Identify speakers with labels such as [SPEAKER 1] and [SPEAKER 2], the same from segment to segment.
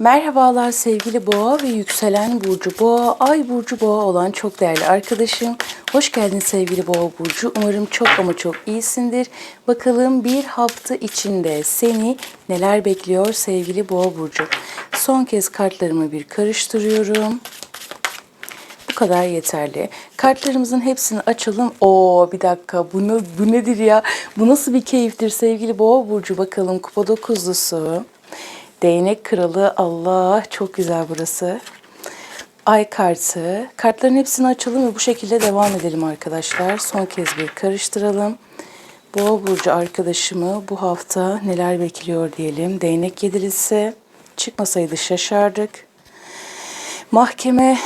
[SPEAKER 1] Merhabalar sevgili boğa ve yükselen burcu boğa, ay burcu boğa olan çok değerli arkadaşım. Hoş geldin sevgili boğa burcu. Umarım çok ama çok iyisindir. Bakalım bir hafta içinde seni neler bekliyor sevgili boğa burcu. Son kez kartlarımı bir karıştırıyorum. Bu kadar yeterli. Kartlarımızın hepsini açalım. Oo bir dakika bu, ne, bu nedir ya? Bu nasıl bir keyiftir sevgili boğa burcu? Bakalım kupa dokuzlusu. Değnek kralı Allah çok güzel burası. Ay kartı. Kartların hepsini açalım ve bu şekilde devam edelim arkadaşlar. Son kez bir karıştıralım. Boğa burcu arkadaşımı bu hafta neler bekliyor diyelim. Değnek yedilisi. Çıkmasaydı şaşardık. Mahkeme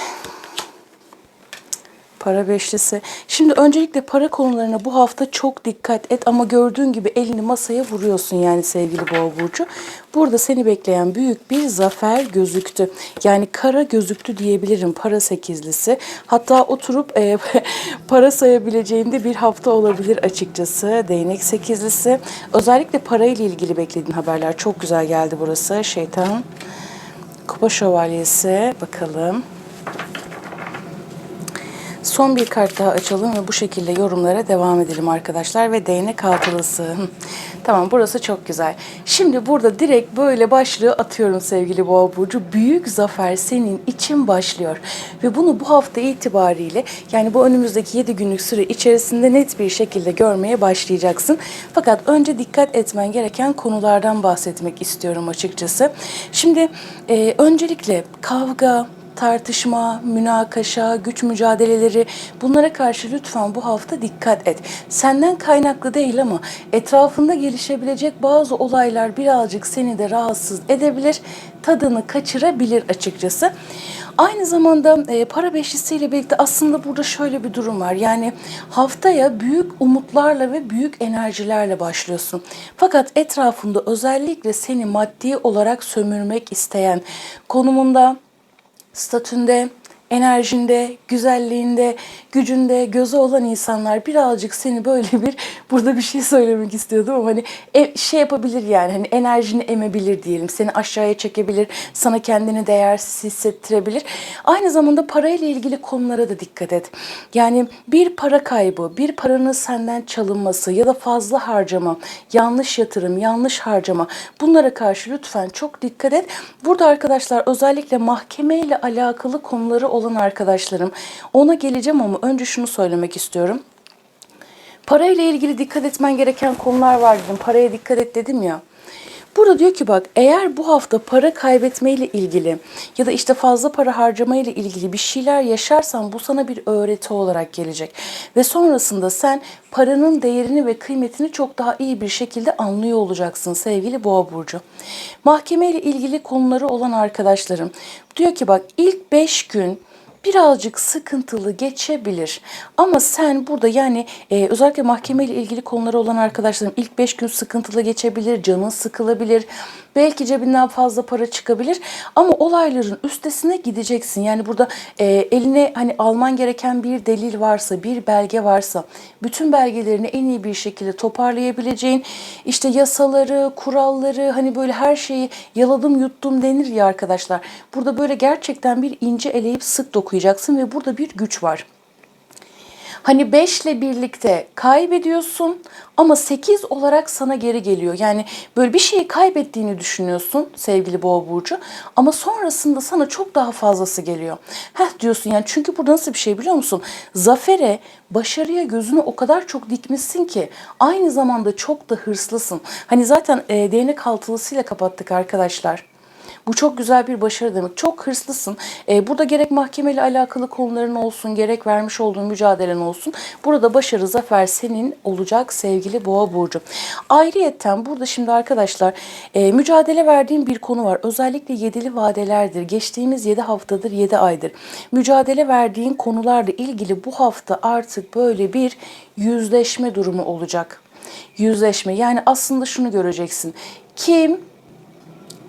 [SPEAKER 1] Para beşlisi. Şimdi öncelikle para konularına bu hafta çok dikkat et ama gördüğün gibi elini masaya vuruyorsun yani sevgili Boğa burcu. Burada seni bekleyen büyük bir zafer gözüktü. Yani kara gözüktü diyebilirim para sekizlisi. Hatta oturup e, para sayabileceğin de bir hafta olabilir açıkçası. Değnek sekizlisi. Özellikle parayla ilgili beklediğin haberler çok güzel geldi burası. Şeytan Kupa şövalyesi bakalım. Son bir kart daha açalım ve bu şekilde yorumlara devam edelim arkadaşlar. Ve değnek altılısı. Hı. Tamam burası çok güzel. Şimdi burada direkt böyle başlığı atıyorum sevgili Boğa Burcu. Büyük zafer senin için başlıyor. Ve bunu bu hafta itibariyle yani bu önümüzdeki 7 günlük süre içerisinde net bir şekilde görmeye başlayacaksın. Fakat önce dikkat etmen gereken konulardan bahsetmek istiyorum açıkçası. Şimdi e, öncelikle kavga, tartışma, münakaşa, güç mücadeleleri bunlara karşı lütfen bu hafta dikkat et. Senden kaynaklı değil ama etrafında gelişebilecek bazı olaylar birazcık seni de rahatsız edebilir, tadını kaçırabilir açıkçası. Aynı zamanda e, para beşlisiyle birlikte aslında burada şöyle bir durum var. Yani haftaya büyük umutlarla ve büyük enerjilerle başlıyorsun. Fakat etrafında özellikle seni maddi olarak sömürmek isteyen konumunda statünde, enerjinde, güzelliğinde, gücünde, gözü olan insanlar birazcık seni böyle bir burada bir şey söylemek istiyordum ama hani e, şey yapabilir yani hani enerjini emebilir diyelim. Seni aşağıya çekebilir, sana kendini değersiz hissettirebilir. Aynı zamanda parayla ilgili konulara da dikkat et. Yani bir para kaybı, bir paranın senden çalınması ya da fazla harcama, yanlış yatırım, yanlış harcama bunlara karşı lütfen çok dikkat et. Burada arkadaşlar özellikle mahkemeyle alakalı konuları olan arkadaşlarım ona geleceğim ama önce şunu söylemek istiyorum. Parayla ilgili dikkat etmen gereken konular var dedim. Paraya dikkat et dedim ya. Burada diyor ki bak eğer bu hafta para kaybetmeyle ilgili ya da işte fazla para harcamayla ilgili bir şeyler yaşarsan bu sana bir öğreti olarak gelecek. Ve sonrasında sen paranın değerini ve kıymetini çok daha iyi bir şekilde anlıyor olacaksın sevgili Boğa Burcu. Mahkemeyle ilgili konuları olan arkadaşlarım diyor ki bak ilk 5 gün birazcık sıkıntılı geçebilir. Ama sen burada yani e, özellikle mahkemeyle ilgili konuları olan arkadaşlarım ilk 5 gün sıkıntılı geçebilir, canın sıkılabilir. Belki cebinden fazla para çıkabilir ama olayların üstesine gideceksin. Yani burada e, eline hani alman gereken bir delil varsa, bir belge varsa bütün belgelerini en iyi bir şekilde toparlayabileceğin işte yasaları, kuralları hani böyle her şeyi yaladım yuttum denir ya arkadaşlar. Burada böyle gerçekten bir ince eleyip sık dokuyacaksın ve burada bir güç var. Hani 5 ile birlikte kaybediyorsun ama 8 olarak sana geri geliyor. Yani böyle bir şeyi kaybettiğini düşünüyorsun sevgili Boğa burcu ama sonrasında sana çok daha fazlası geliyor. Heh diyorsun yani çünkü burada nasıl bir şey biliyor musun? Zafere, başarıya gözünü o kadar çok dikmişsin ki aynı zamanda çok da hırslısın. Hani zaten e, değnek altılısıyla kapattık arkadaşlar. Bu çok güzel bir başarı demek. Çok hırslısın. E, burada gerek mahkemeyle alakalı konuların olsun, gerek vermiş olduğun mücadelen olsun. Burada başarı, zafer senin olacak sevgili Boğa Burcu. Ayrıyetten burada şimdi arkadaşlar e, mücadele verdiğim bir konu var. Özellikle yedili vadelerdir. Geçtiğimiz 7 haftadır, 7 aydır. Mücadele verdiğin konularla ilgili bu hafta artık böyle bir yüzleşme durumu olacak. Yüzleşme. Yani aslında şunu göreceksin. Kim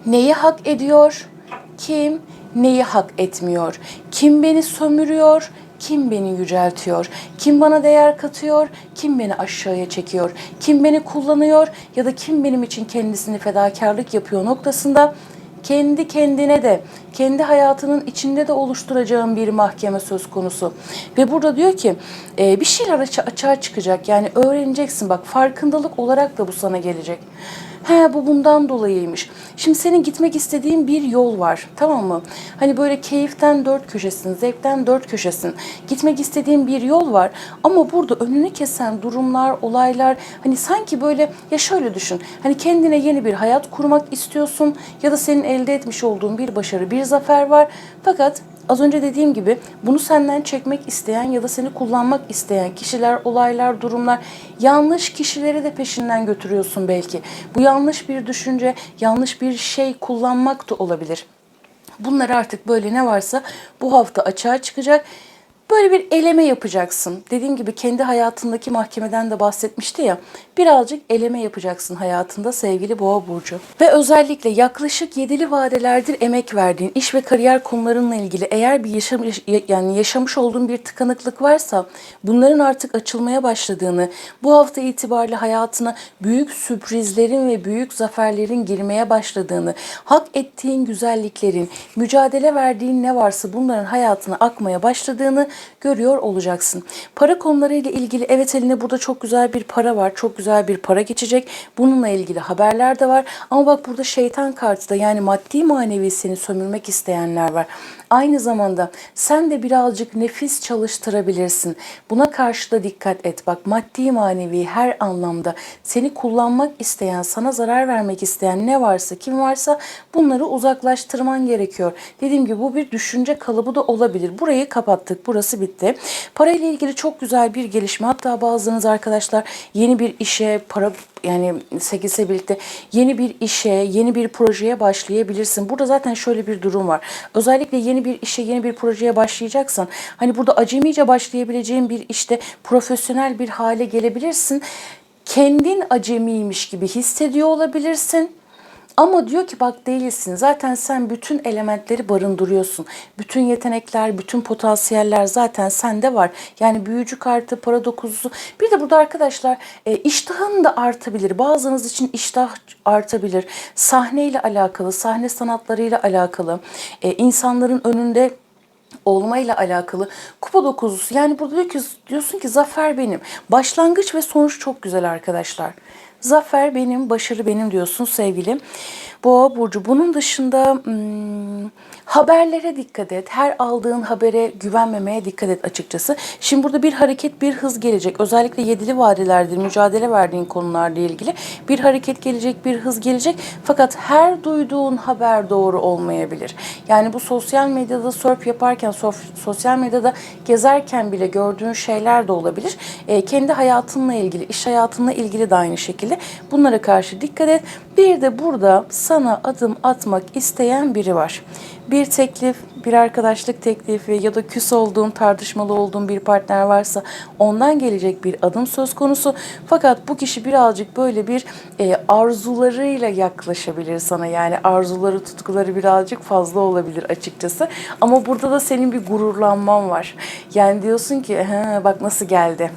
[SPEAKER 1] neyi hak ediyor, kim neyi hak etmiyor, kim beni sömürüyor, kim beni yüceltiyor, kim bana değer katıyor, kim beni aşağıya çekiyor, kim beni kullanıyor? Ya da kim benim için kendisini fedakarlık yapıyor noktasında kendi kendine de, kendi hayatının içinde de oluşturacağın bir mahkeme söz konusu. Ve burada diyor ki e, bir şeyler açı- açığa çıkacak. Yani öğreneceksin. Bak farkındalık olarak da bu sana gelecek. He bu bundan dolayıymış. Şimdi senin gitmek istediğin bir yol var. Tamam mı? Hani böyle keyiften dört köşesin, zevkten dört köşesin. Gitmek istediğin bir yol var. Ama burada önünü kesen durumlar, olaylar hani sanki böyle ya şöyle düşün. Hani kendine yeni bir hayat kurmak istiyorsun ya da senin elde etmiş olduğun bir başarı, bir zafer var. Fakat Az önce dediğim gibi bunu senden çekmek isteyen ya da seni kullanmak isteyen kişiler, olaylar, durumlar yanlış kişileri de peşinden götürüyorsun belki. Bu yanlış bir düşünce, yanlış bir şey kullanmak da olabilir. Bunlar artık böyle ne varsa bu hafta açığa çıkacak. Böyle bir eleme yapacaksın. Dediğim gibi kendi hayatındaki mahkemeden de bahsetmişti ya. Birazcık eleme yapacaksın hayatında sevgili Boğa burcu. Ve özellikle yaklaşık yedili vadelerdir emek verdiğin iş ve kariyer konularınla ilgili eğer bir yaşam yani yaşamış olduğun bir tıkanıklık varsa bunların artık açılmaya başladığını, bu hafta itibariyle hayatına büyük sürprizlerin ve büyük zaferlerin girmeye başladığını, hak ettiğin güzelliklerin, mücadele verdiğin ne varsa bunların hayatına akmaya başladığını görüyor olacaksın. Para konularıyla ilgili evet eline burada çok güzel bir para var. Çok güzel bir para geçecek. Bununla ilgili haberler de var. Ama bak burada şeytan kartı da yani maddi manevi seni sömürmek isteyenler var. Aynı zamanda sen de birazcık nefis çalıştırabilirsin. Buna karşı da dikkat et. Bak maddi manevi her anlamda seni kullanmak isteyen, sana zarar vermek isteyen ne varsa, kim varsa bunları uzaklaştırman gerekiyor. Dediğim gibi bu bir düşünce kalıbı da olabilir. Burayı kapattık. Burası bitti. Parayla ilgili çok güzel bir gelişme. Hatta bazılarınız arkadaşlar yeni bir işe, para yani 8'e birlikte yeni bir işe, yeni bir projeye başlayabilirsin. Burada zaten şöyle bir durum var. Özellikle yeni bir işe, yeni bir projeye başlayacaksan hani burada acemice başlayabileceğin bir işte profesyonel bir hale gelebilirsin. Kendin acemiymiş gibi hissediyor olabilirsin. Ama diyor ki bak değilsin. Zaten sen bütün elementleri barındırıyorsun. Bütün yetenekler, bütün potansiyeller zaten sende var. Yani büyücü kartı, para dokuzusu. Bir de burada arkadaşlar e, iştahın da artabilir. Bazınız için iştah artabilir. Sahneyle alakalı, sahne sanatlarıyla alakalı. E, insanların önünde olmayla alakalı kupa dokuzusu. Yani burada diyor ki, diyorsun ki zafer benim. Başlangıç ve sonuç çok güzel arkadaşlar. Zafer benim, başarı benim diyorsun sevgilim. Boğa burcu. Bunun dışında hmm, haberlere dikkat et. Her aldığın habere güvenmemeye dikkat et açıkçası. Şimdi burada bir hareket, bir hız gelecek. Özellikle yedili vadelerdir, mücadele verdiğin konularla ilgili bir hareket gelecek, bir hız gelecek. Fakat her duyduğun haber doğru olmayabilir. Yani bu sosyal medyada surf yaparken, sosyal medyada gezerken bile gördüğün şeyler de olabilir. E, kendi hayatınla ilgili, iş hayatınla ilgili de aynı şekilde. Bunlara karşı dikkat et. Bir de burada sana adım atmak isteyen biri var. Bir teklif, bir arkadaşlık teklifi ya da küs olduğun, tartışmalı olduğun bir partner varsa ondan gelecek bir adım söz konusu. Fakat bu kişi birazcık böyle bir e, arzularıyla yaklaşabilir sana. Yani arzuları, tutkuları birazcık fazla olabilir açıkçası. Ama burada da senin bir gururlanman var. Yani diyorsun ki "He, bak nasıl geldi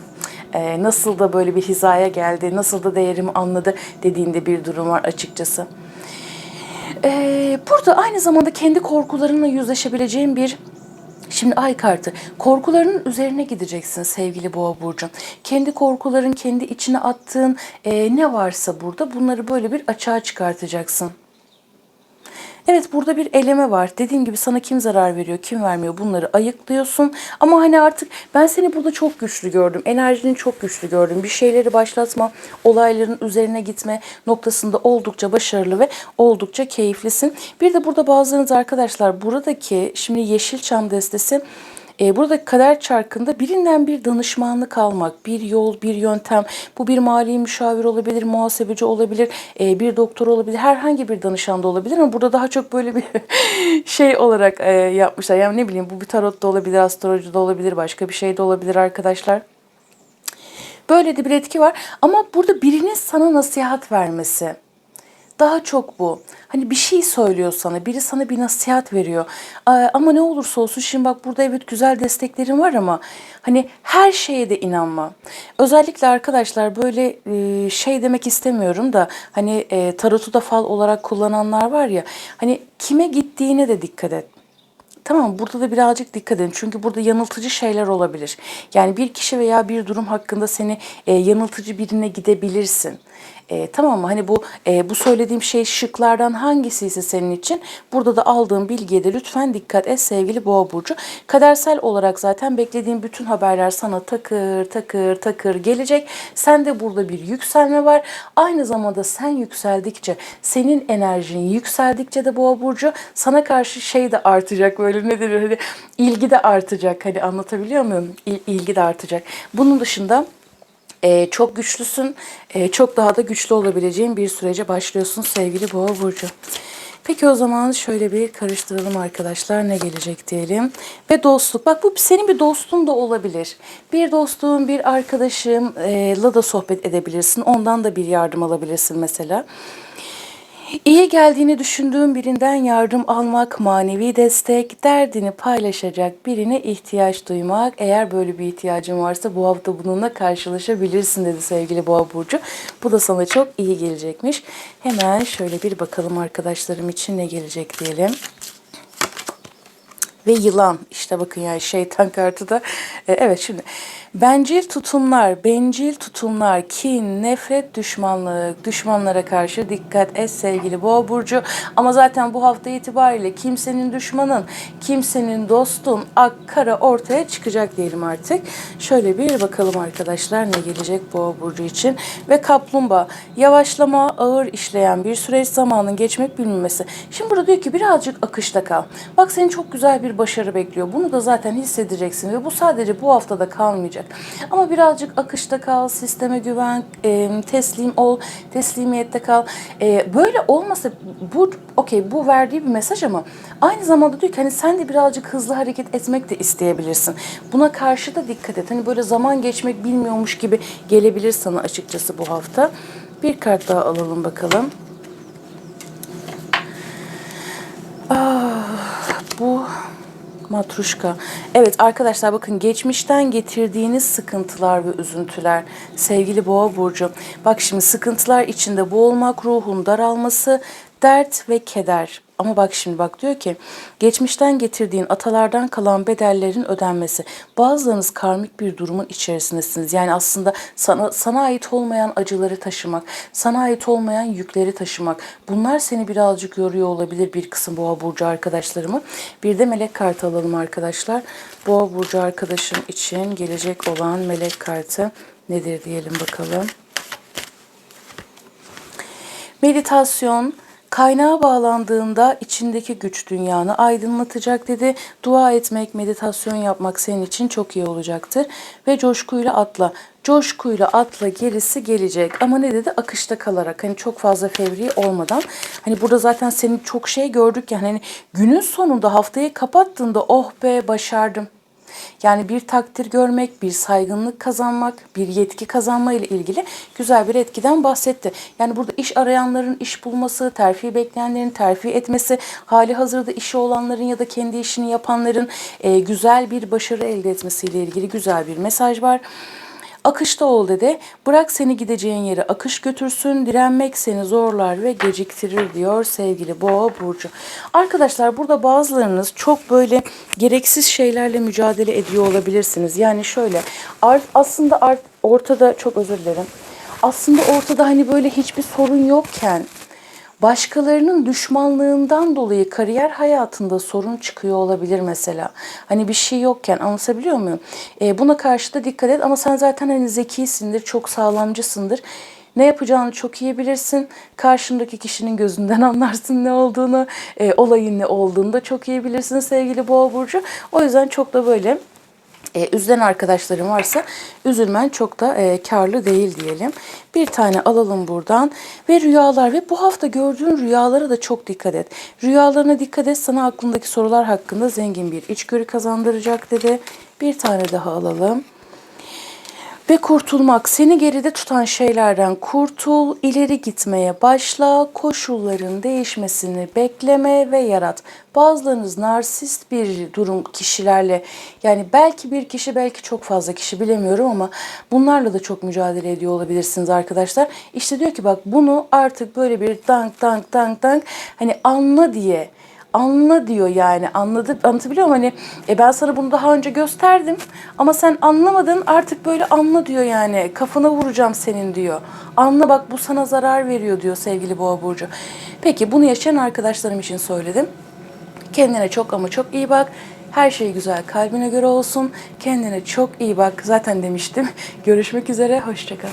[SPEAKER 1] e, nasıl da böyle bir hizaya geldi, nasıl da değerimi anladı dediğinde bir durum var açıkçası. E, burada aynı zamanda kendi korkularınla yüzleşebileceğin bir Şimdi ay kartı. Korkularının üzerine gideceksin sevgili boğa burcu. Kendi korkuların, kendi içine attığın e, ne varsa burada bunları böyle bir açığa çıkartacaksın. Evet burada bir eleme var. Dediğim gibi sana kim zarar veriyor, kim vermiyor bunları ayıklıyorsun. Ama hani artık ben seni burada çok güçlü gördüm. Enerjini çok güçlü gördüm. Bir şeyleri başlatma, olayların üzerine gitme noktasında oldukça başarılı ve oldukça keyiflisin. Bir de burada bazılarınız arkadaşlar buradaki şimdi Yeşilçam destesi e, burada kader çarkında birinden bir danışmanlık almak, bir yol, bir yöntem. Bu bir mali müşavir olabilir, muhasebeci olabilir, e, bir doktor olabilir, herhangi bir danışan da olabilir ama burada daha çok böyle bir şey olarak e, yapmışlar. Yani ne bileyim bu bir tarot da olabilir, astroloji da olabilir, başka bir şey de olabilir arkadaşlar. Böyle de bir etki var ama burada birinin sana nasihat vermesi Daha çok bu. Hani bir şey söylüyor sana, biri sana bir nasihat veriyor. Aa, Ama ne olursa olsun şimdi bak burada evet güzel desteklerin var ama hani her şeye de inanma. Özellikle arkadaşlar böyle e, şey demek istemiyorum da hani e, tarotu da fal olarak kullananlar var ya hani kime gittiğine de dikkat et. Tamam burada da birazcık dikkat edin. Çünkü burada yanıltıcı şeyler olabilir. Yani bir kişi veya bir durum hakkında seni e, yanıltıcı birine gidebilirsin. E, tamam mı? Hani bu e, bu söylediğim şey şıklardan hangisi ise senin için burada da aldığım bilgiye de lütfen dikkat et sevgili Boğa burcu. Kadersel olarak zaten beklediğim bütün haberler sana takır takır takır gelecek. Sen de burada bir yükselme var. Aynı zamanda sen yükseldikçe, senin enerjin yükseldikçe de Boğa burcu sana karşı şey de artacak böyle ne denir hani ilgi de artacak. Hani anlatabiliyor muyum? İl, ilgi de artacak. Bunun dışında ee, çok güçlüsün. Ee, çok daha da güçlü olabileceğin bir sürece başlıyorsun sevgili Boğa Burcu. Peki o zaman şöyle bir karıştıralım arkadaşlar ne gelecek diyelim. Ve dostluk. Bak bu senin bir dostun da olabilir. Bir dostun, bir arkadaşınla da sohbet edebilirsin. Ondan da bir yardım alabilirsin mesela. İyi geldiğini düşündüğün birinden yardım almak, manevi destek, derdini paylaşacak birine ihtiyaç duymak. Eğer böyle bir ihtiyacın varsa bu hafta bununla karşılaşabilirsin dedi sevgili Boğa Burcu. Bu da sana çok iyi gelecekmiş. Hemen şöyle bir bakalım arkadaşlarım için ne gelecek diyelim ve yılan. İşte bakın yani şeytan kartı da. E, evet şimdi bencil tutumlar, bencil tutumlar, kin, nefret, düşmanlık, düşmanlara karşı dikkat et sevgili Boğa burcu. Ama zaten bu hafta itibariyle kimsenin düşmanın, kimsenin dostun, ak kara ortaya çıkacak diyelim artık. Şöyle bir bakalım arkadaşlar ne gelecek Boğa burcu için ve kaplumbağa yavaşlama, ağır işleyen bir süreç zamanın geçmek bilmemesi. Şimdi burada diyor ki birazcık akışta kal. Bak seni çok güzel bir başarı bekliyor. Bunu da zaten hissedeceksin ve bu sadece bu haftada kalmayacak. Ama birazcık akışta kal, sisteme güven, e, teslim ol, teslimiyette kal. E, böyle olmasa bu okey bu verdiği bir mesaj ama aynı zamanda diyor ki hani sen de birazcık hızlı hareket etmek de isteyebilirsin. Buna karşı da dikkat et. Hani böyle zaman geçmek bilmiyormuş gibi gelebilir sana açıkçası bu hafta. Bir kart daha alalım bakalım. Ah, bu Matruşka. Evet arkadaşlar bakın geçmişten getirdiğiniz sıkıntılar ve üzüntüler sevgili Boğa burcu. Bak şimdi sıkıntılar içinde boğulmak, ruhun daralması, dert ve keder. Ama bak şimdi bak diyor ki geçmişten getirdiğin atalardan kalan bedellerin ödenmesi. Bazılarınız karmik bir durumun içerisindesiniz. Yani aslında sana, sana ait olmayan acıları taşımak, sana ait olmayan yükleri taşımak. Bunlar seni birazcık yoruyor olabilir bir kısım boğa burcu arkadaşlarımı. Bir de melek kartı alalım arkadaşlar. Boğa burcu arkadaşım için gelecek olan melek kartı nedir diyelim bakalım. Meditasyon, Kaynağa bağlandığında içindeki güç dünyanı aydınlatacak dedi. Dua etmek, meditasyon yapmak senin için çok iyi olacaktır. Ve coşkuyla atla. Coşkuyla atla gerisi gelecek. Ama ne dedi? Akışta kalarak. Hani çok fazla fevri olmadan. Hani burada zaten senin çok şey gördük yani. Hani günün sonunda haftayı kapattığında oh be başardım yani bir takdir görmek, bir saygınlık kazanmak, bir yetki kazanma ile ilgili güzel bir etkiden bahsetti. Yani burada iş arayanların iş bulması, terfi bekleyenlerin terfi etmesi, hali hazırda işi olanların ya da kendi işini yapanların e, güzel bir başarı elde etmesiyle ilgili güzel bir mesaj var. Akışta ol dedi. Bırak seni gideceğin yere akış götürsün. Direnmek seni zorlar ve geciktirir diyor sevgili Boğa Burcu. Arkadaşlar burada bazılarınız çok böyle gereksiz şeylerle mücadele ediyor olabilirsiniz. Yani şöyle art, aslında art, ortada çok özür dilerim. Aslında ortada hani böyle hiçbir sorun yokken başkalarının düşmanlığından dolayı kariyer hayatında sorun çıkıyor olabilir mesela. Hani bir şey yokken anlatabiliyor muyum? E, buna karşı da dikkat et ama sen zaten hani zekisindir, çok sağlamcısındır. Ne yapacağını çok iyi bilirsin. Karşındaki kişinin gözünden anlarsın ne olduğunu, e, olayın ne olduğunu da çok iyi bilirsin sevgili Boğa Burcu. O yüzden çok da böyle e, üzülen arkadaşlarım varsa üzülmen çok da e, karlı değil diyelim. Bir tane alalım buradan ve rüyalar ve bu hafta gördüğün rüyalara da çok dikkat et. Rüyalarına dikkat et sana aklındaki sorular hakkında zengin bir içgörü kazandıracak dedi. Bir tane daha alalım. Ve kurtulmak. Seni geride tutan şeylerden kurtul, ileri gitmeye başla, koşulların değişmesini bekleme ve yarat. Bazılarınız narsist bir durum kişilerle yani belki bir kişi belki çok fazla kişi bilemiyorum ama bunlarla da çok mücadele ediyor olabilirsiniz arkadaşlar. İşte diyor ki bak bunu artık böyle bir dank dank dank dank hani anla diye anla diyor yani anladı anlatabiliyor muyum? Hani e ben sana bunu daha önce gösterdim ama sen anlamadın artık böyle anla diyor yani kafana vuracağım senin diyor. Anla bak bu sana zarar veriyor diyor sevgili boğa burcu. Peki bunu yaşayan arkadaşlarım için söyledim. Kendine çok ama çok iyi bak. Her şey güzel kalbine göre olsun. Kendine çok iyi bak. Zaten demiştim. Görüşmek üzere. Hoşçakal